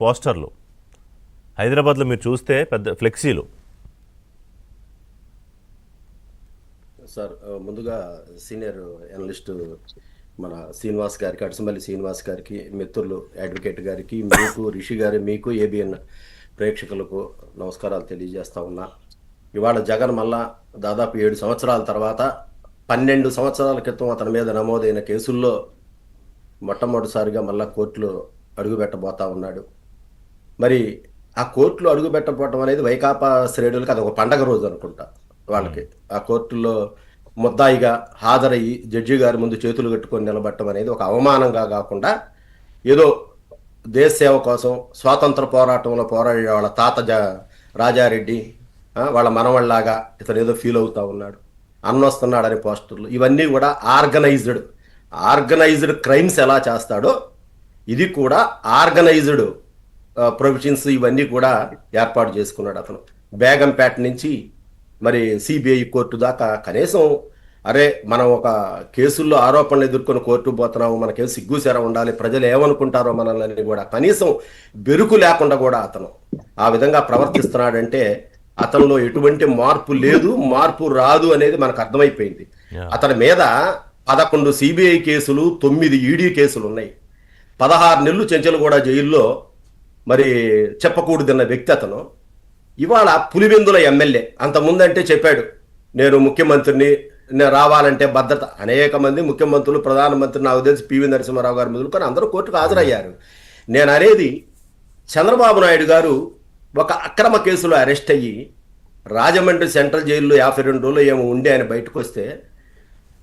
పోస్టర్లు. హైదరాబాద్లో మీరు చూస్తే పెద్ద ఫ్లెక్సీలు. సార్ ముందుగా సీనియర్ అనలిస్ట్ మన శ్రీనివాస్ గారికి అడిసమల్లి శ్రీనివాస్ గారికి మిత్రులు అడ్వకేట్ గారికి మీకు రిషి గారి మీకు ఏబిఎన్ ప్రేక్షకులకు నమస్కారాలు తెలియజేస్తా ఉన్నా. ఇవాళ జగన్ మళ్ళా దాదాపు ఏడు సంవత్సరాల తర్వాత పన్నెండు సంవత్సరాల క్రితం అతని మీద నమోదైన కేసుల్లో మొట్టమొదటిసారిగా మళ్ళా కోర్టులో అడుగుపెట్టబోతా ఉన్నాడు. మరి ఆ కోర్టులో అడుగు పెట్టకపోవటం అనేది వైకాపా శ్రేణులకు అది ఒక పండగ రోజు అనుకుంటా వాళ్ళకి. ఆ కోర్టులో ముద్దాయిగా హాజరయ్యి జడ్జి గారి ముందు చేతులు కట్టుకొని నిలబడటం అనేది ఒక అవమానంగా కాకుండా ఏదో దేశ సేవ కోసం స్వాతంత్ర పోరాటంలో పోరాడే వాళ్ళ తాత రాజారెడ్డి వాళ్ళ మనవళ్ళలాగా ఇతను ఏదో ఫీల్ అవుతా ఉన్నాడు. అన్నొస్తున్నాడని పోస్టర్లు. ఇవన్నీ కూడా ఆర్గనైజ్డ్. ఆర్గనైజ్డ్ క్రైమ్స్ ఎలా చేస్తాడో ఇది కూడా ఆర్గనైజ్డ్ ప్రొవిజన్స్ ఇవన్నీ కూడా ఏర్పాటు చేసుకున్నాడు అతను. బేగంపేట నుంచి మరి సిబిఐ కోర్టు దాకా కనీసం అరే మనం ఒక కేసుల్లో ఆరోపణలు ఎదుర్కొని కోర్టు పోతున్నాము మనకేం సిగ్గుసెర ఉండాలి ప్రజలు ఏమనుకుంటారో మనల్ని కూడా కనీసం బెరుకు లేకుండా కూడా అతను ఆ విధంగా ప్రవర్తిస్తున్నాడంటే అతనిలో ఎటువంటి మార్పు లేదు మార్పు రాదు అనేది మనకు అర్థమైపోయింది. అతని మీద పదకొండు సిబిఐ కేసులు తొమ్మిది ఈడీ కేసులు ఉన్నాయి. పదహారు నెలలు చెంచలగూడ జైల్లో మరి చెప్పకూడదన్న వ్యక్తి అతను. ఇవాళ పులివెందుల ఎమ్మెల్యే అంత ముందంటే చెప్పాడు నేను ముఖ్యమంత్రిని నేను రావాలంటే భద్రత అనేక మంది ముఖ్యమంత్రులు ప్రధానమంత్రి నాకు తెలిసి పివి నరసింహారావు గారు మొదలుకొని అందరూ కోర్టుకు హాజరయ్యారు. నేను అనేది చంద్రబాబు నాయుడు గారు ఒక అక్రమ కేసులో అరెస్ట్ అయ్యి రాజమండ్రి సెంట్రల్ జైల్లో యాభై రెండు రోజులు ఏమో ఉండి ఆయన బయటకు వస్తే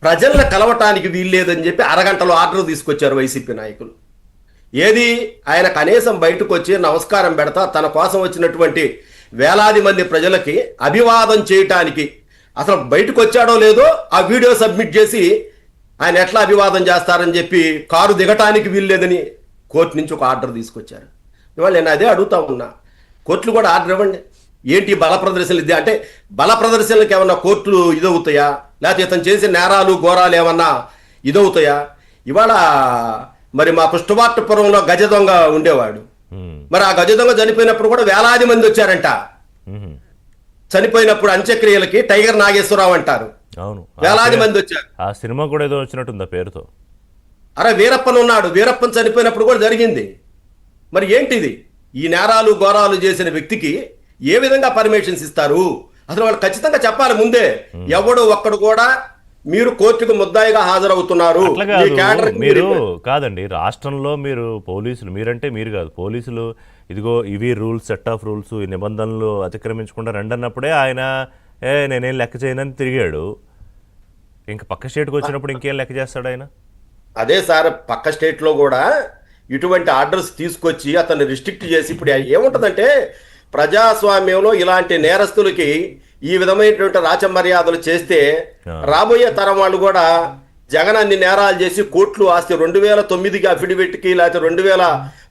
ప్రజలను కలవటానికి వీల్లేదని చెప్పి అరగంటలో ఆర్డర్ తీసుకొచ్చారు వైసీపీ నాయకులు. ఏది? ఆయన కనీసం బయటకు వచ్చి నమస్కారం పెడతా తన కోసం వచ్చినటువంటి వేలాది మంది ప్రజలకి అభివాదం చేయటానికి. అసలు బయటకు వచ్చాడో లేదో ఆ వీడియో సబ్మిట్ చేసి ఆయన ఎట్లా అభివాదం చేస్తారని చెప్పి కారు దిగటానికి వీల్లేదని కోర్టు నుంచి ఒక ఆర్డర్ తీసుకొచ్చారు. ఇవాళ నేను అదే అడుగుతా ఉన్నా. కోర్టులు కూడా ఆర్డర్ ఇవ్వండి. ఏంటి బల ప్రదర్శనలు ఇది? అంటే బల ప్రదర్శనలకు ఏమన్నా కోర్టులు ఇదవుతాయా? లేకపోతే ఇతను చేసే నేరాలు ఘోరాలు ఏమన్నా ఇదవుతాయా? ఇవాళ మరి మా పుష్టవాట్టపురంలో గజ దొంగ ఉండేవాడు. మరి ఆ గజ దొంగ చనిపోయినప్పుడు కూడా వేలాది మంది వచ్చారంట. చనిపోయినప్పుడు అంత్యక్రియలకి టైగర్ నాగేశ్వరరావు అంటారు. అవును. వేలాది మంది వచ్చారు. ఆ సినిమా కూడా ఏదో వచ్చినట్టుంది ఆ పేరుతో? అరే వీరప్పన్ ఉన్నాడు. వీరప్పన్ చనిపోయినప్పుడు కూడా జరిగింది. మరి ఏంటిది? ఈ నేరాలు ఘోరాలు చేసిన వ్యక్తికి ఏ విధంగా పర్మిషన్స్ ఇస్తారు? అసలు వాళ్ళు ఖచ్చితంగా చెప్పాలి ముందే. ఎవడు ఒక్కడు కూడా మీరు కోర్టుకు ముద్దాయిగా హాజరవుతున్నారు. మీరు కాదండి రాష్ట్రంలో మీరు పోలీసులు మీరంటే మీరు కాదు. పోలీసులు ఇదిగో ఇవి రూల్స్ సెట్ ఆఫ్ రూల్స్ ఈ నిబంధనలు అతిక్రమించకుండా రండి అన్నప్పుడే ఆయన ఏ నేనేం లెక్క చేయనని తిరిగాడు. ఇంకా పక్క స్టేట్కి వచ్చినప్పుడు ఇంకేం లెక్క చేస్తాడు ఆయన? అదే సార్ పక్క స్టేట్లో కూడా ఇటువంటి ఆర్డర్స్ తీసుకొచ్చి అతన్ని రిస్ట్రిక్ట్ చేసి ఇప్పుడు ఏముంటదంటే ప్రజాస్వామ్యంలో ఇలాంటి నేరస్తులకి ఈ విధమైనటువంటి రాచ మర్యాదలు చేస్తే రాబోయే తరం వాళ్ళు కూడా జగన్ అన్ని నేరాలు చేసి కోట్లు ఆస్తి రెండు వేల తొమ్మిదికి అఫిడవిట్కి లేకపోతే రెండు వేల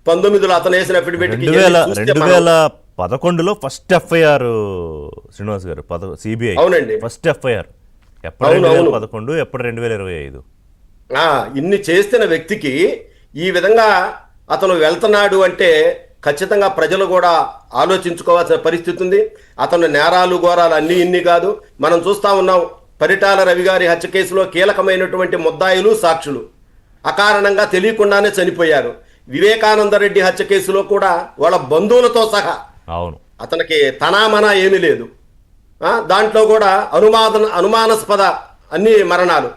పంతొమ్మిదిలో అతను వేసిన అఫిడవిట్కి రెండు వేల పదకొండులో ఫస్ట్ ఎఫ్ఐఆర్ శ్రీనివాస్ గారు పద సిబిఐ అవునండి. ఫస్ట్ ఎఫ్ఐఆర్ ఎప్పుడు అవును, రెండు వేల అవును. పదకొండు ఎప్పుడు రెండు వేల ఇరవై ఐదు ఆ, ఇన్ని చేస్తున్న వ్యక్తికి ఈ విధంగా అతను వెళ్తున్నాడు అంటే ఖచ్చితంగా ప్రజలు కూడా ఆలోచించుకోవాల్సిన పరిస్థితి ఉంది. అతను నేరాలు ఘోరాలు అన్ని ఇన్ని కాదు. మనం చూస్తా ఉన్నాం పరిటాల రవి గారి హత్య కేసులో కీలకమైనటువంటి ముద్దాయిలు సాక్షులు. అకారణంగా తెలియకుండానే చనిపోయారు. వివేకానంద రెడ్డి హత్య కేసులో కూడా వాళ్ళ బంధువులతో సహా అవును. అతనికి తనామన ఏమీ లేదు. దాంట్లో కూడా అనుమాన అనుమానాస్పద అన్ని మరణాలు.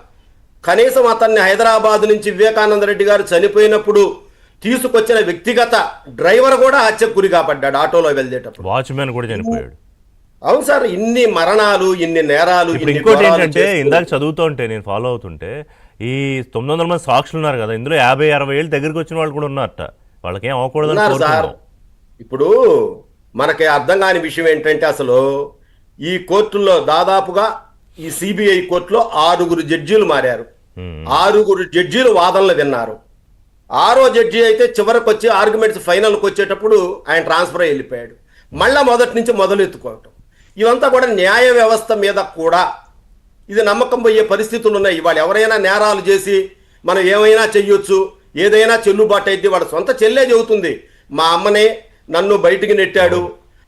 కనీసం అతన్ని హైదరాబాద్ నుంచి వివేకానంద రెడ్డి గారు చనిపోయినప్పుడు తీసుకొచ్చిన వ్యక్తిగత డ్రైవర్ కూడా హత్యకు గురి కాబడ్డాడు ఆటోలో వెళ్దేటప్పుడు వాచ్మెన్ కూడా చనిపోయాడు. అవును సార్ ఇన్ని మరణాలు ఇన్ని నేరాలు ఇంకోటి ఏంటంటే ఇందాక చదువుతుంటే నేను ఫాలో అవుతుంటే ఈ తొమ్మిది వందల మంది సాక్షులు ఉన్నారు కదా ఇందులో యాభై అరవై ఏళ్ళు దగ్గరికి వచ్చిన వాళ్ళు కూడా ఉన్నారట. వాళ్ళకి ఉన్నారు సార్. ఇప్పుడు మనకి అర్థం కాని విషయం ఏంటంటే అసలు ఈ కోర్టుల్లో దాదాపుగా ఈ సిబిఐ కోర్టులో ఆరుగురు జడ్జీలు మారారు. ఆరుగురు జడ్జీలు వాదనలు విన్నారు. ఆరో జడ్జి అయితే చివరికి వచ్చి ఆర్గ్యుమెంట్స్ ఫైనల్కి వచ్చేటప్పుడు ఆయన ట్రాన్స్ఫర్ వెళ్ళిపోయాడు. మళ్ళా మొదటి నుంచి మొదలెత్తుకోవటం. ఇవంతా కూడా న్యాయ వ్యవస్థ మీద కూడా ఇది నమ్మకం పోయే పరిస్థితులు ఉన్నాయి. ఇవాళ ఎవరైనా నేరాలు చేసి మనం ఏమైనా చెయ్యొచ్చు ఏదైనా చెల్లుబాటు అయితే వాడు సొంత చెల్లే చెబుతుంది. మా అమ్మనే నన్ను బయటికి నెట్టాడు.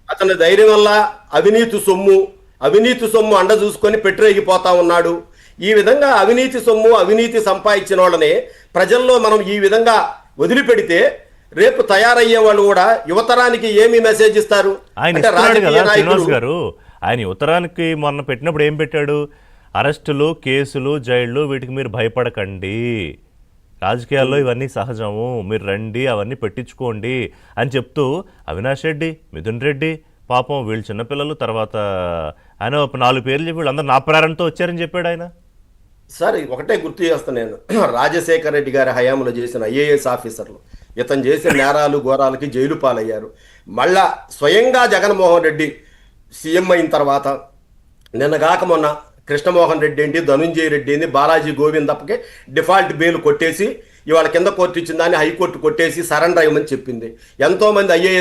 అతని ధైర్యం వల్ల అవినీతి సొమ్ము అవినీతి సొమ్ము అండ చూసుకొని పెట్టరేగిపోతా ఉన్నాడు. ఈ విధంగా అవినీతి సొమ్ము అవినీతి సంపాదించిన వాళ్ళని ప్రజల్లో మనం ఈ విధంగా వదిలిపెడితే రేపు తయారయ్యే వాళ్ళు కూడా యువతరానికి ఏమి మెసేజ్ ఇస్తారు? గారు. ఆయన ఉత్తరానికి మొన్న పెట్టినప్పుడు ఏం పెట్టాడు? అరెస్టులు కేసులు జైళ్ళు వీటికి మీరు భయపడకండి. రాజకీయాల్లో ఇవన్నీ సహజము. మీరు రండి అవన్నీ పెట్టించుకోండి అని చెప్తూ అవినాష్ రెడ్డి మిథున్ రెడ్డి పాపం వీళ్ళు చిన్నపిల్లలు తర్వాత ఆయన ఒక నాలుగు పేర్లు చెప్పి వీళ్ళందరూ నా ప్రేరణతో వచ్చారని చెప్పాడు ఆయన. సార్ ఒకటే గుర్తు చేస్తాను నేను. రాజశేఖర రెడ్డి గారి హయాంలో చేసిన ఐఏఎస్ ఆఫీసర్లు. ఇతను చేసిన నేరాలు ఘోరాలకి జైలు పాలయ్యారు. మళ్ళా స్వయంగా జగన్మోహన్ రెడ్డి సీఎం అయిన తర్వాత నిన్నగాక మొన్న కృష్ణమోహన్ రెడ్డి ఏంటి ధనుంజయ రెడ్డి ఏంటి బాలాజీ గోవిందప్పకి డిఫాల్ట్ బెయిల్ కొట్టేసి ఇవాళ కింద కోర్టు ఇచ్చిందని హైకోర్టు కొట్టేసి సరెండర్ అయ్యమని చెప్పింది. ఎంతో మంది ఐఏఎస్